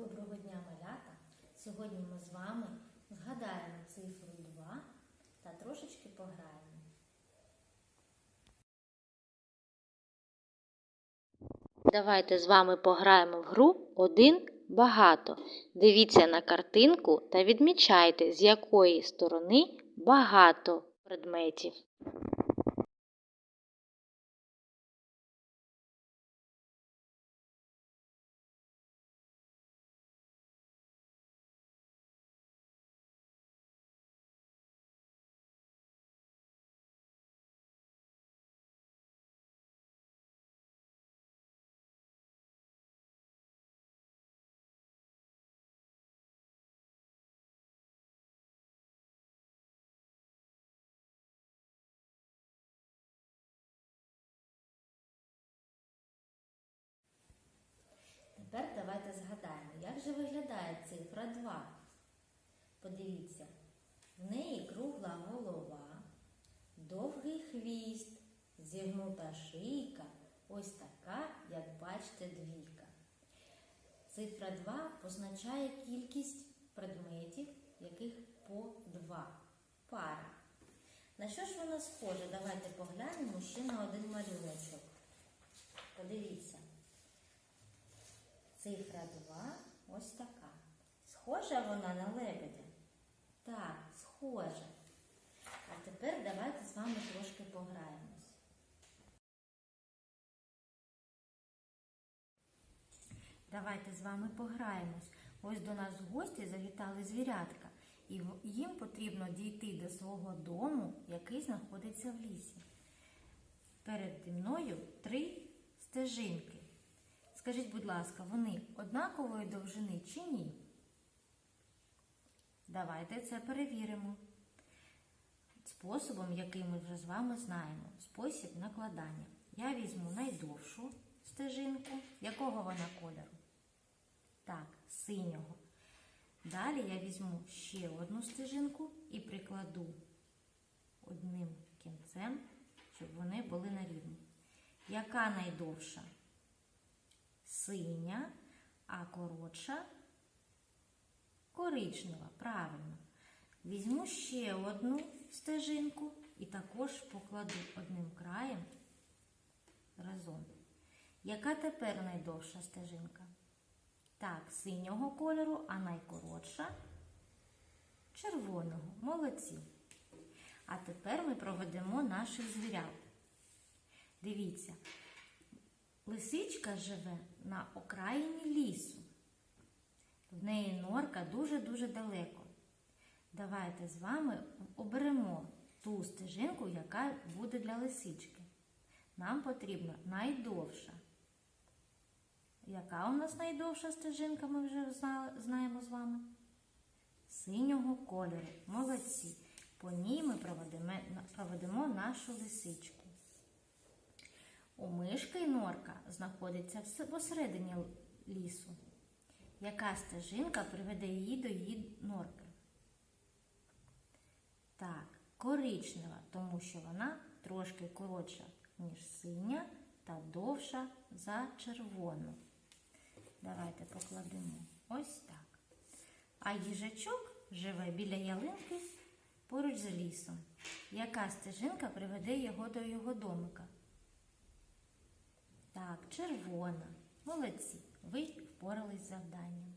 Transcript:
Доброго дня, малята! Сьогодні ми з вами згадаємо цифру 2 та трошечки пограємо. Давайте з вами пограємо в гру один багато. Дивіться на картинку та відмічайте, з якої сторони багато предметів. Тепер давайте згадаємо, як же виглядає цифра 2. Подивіться, в неї кругла голова, довгий хвіст, зігнута шийка, ось така, як бачите, двійка. Цифра 2 позначає кількість предметів, яких по 2. Пара. На що ж вона схожа? Давайте поглянемо ще на один малюночок. Подивіться. Цифра 2 ось така. Схожа вона на лебедя? Так, схожа. А тепер давайте з вами трошки пограємось. Давайте з вами пограємось. Ось до нас в гості завітали звірятка, і їм потрібно дійти до свого дому, який знаходиться в лісі. Переді мною три стежинки. Скажіть, будь ласка, вони однакової довжини чи ні? Давайте це перевіримо. Способом, який ми вже з вами знаємо, спосіб накладання. Я візьму найдовшу стежинку. Якого вона кольору? Так, синього. Далі я візьму ще одну стежинку і прикладу одним кінцем, щоб вони були на рівні. Яка найдовша? Синя, а коротша коричнева. Правильно. Візьму ще одну стежинку і також покладу одним краєм разом. Яка тепер найдовша стежинка? Так, синього кольору, а найкоротша червоного. Молодці. А тепер ми проведемо наших звірят. Дивіться, лисичка живе на окраїні лісу. В неї норка дуже-дуже далеко. Давайте з вами оберемо ту стежинку, яка буде для лисички. Нам потрібна найдовша. Яка у нас найдовша стежинка, ми вже знаємо з вами? Синього кольору. Молодці. По ній ми проведемо, нашу лисичку. У мишки норка знаходиться посередині лісу. Яка стежинка приведе її до її норки? Так, коричнева, тому що вона трошки коротша, ніж синя та довша за червону. Давайте покладемо ось так. А їжачок живе біля ялинки поруч з лісом. Яка стежинка приведе його до його домика? Так, червона. Молодці. Ви впорались з завданням.